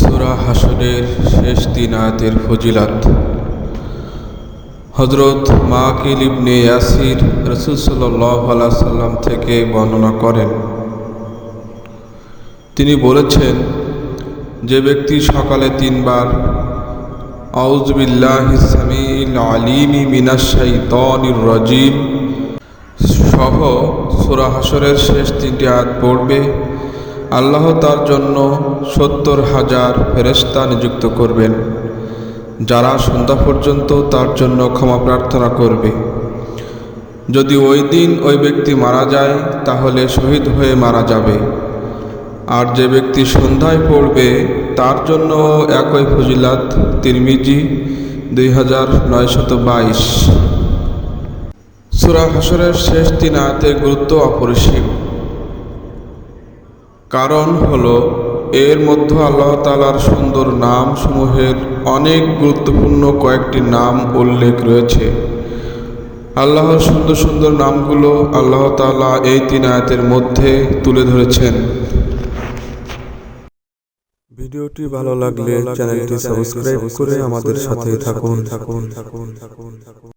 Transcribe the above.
সুরা হাসনের শেষ তিন আয়াতের ফজিলাত। হজরত মাকিল ইবনে ইয়াসির রসুল সাল্লাহ সাল্লাম থেকে বর্ণনা করেন। তিনি বলেছেন, যে ব্যক্তি সকালে তিনবার আউজবিল্লাহিসামিল আলিমি মিনাশাইতনির রজিম সহ সুরা হাসরের শেষ তিনটি আয়াত পড়বে। আল্লাহ তার জন্য সত্তর হাজার ফেরেস্তা নিযুক্ত করবেন, যারা সন্ধ্যা পর্যন্ত তার জন্য ক্ষমা প্রার্থনা করবে। যদি ওই দিন ওই ব্যক্তি মারা যায়, তাহলে শহীদ হয়ে মারা যাবে। আর যে ব্যক্তি সন্ধ্যায় পড়বে, তার জন্য একই ফজিলাত, তিরমিজি দুই হাজার নয়শত বাইশ। সুরা হাসরের শেষ তিন আয়াতের গুরুত্ব অপরিসীম। কারণ হলো, এর মধ্যে আল্লাহ তালার সুন্দর নাম সমূহের অনেক গুরুত্বপূর্ণ কয়েকটি নাম উল্লেখ রয়েছে। আল্লাহর সুন্দর সুন্দর নামগুলো আল্লাহ তালা এই তিন আয়াতের মধ্যে তুলে ধরেছেন। ভিডিওটি ভালো লাগলে চ্যানেলটি সাবস্ক্রাইব করে আমাদের সাথে থাকুন থাকুন থাকুন থাকুন।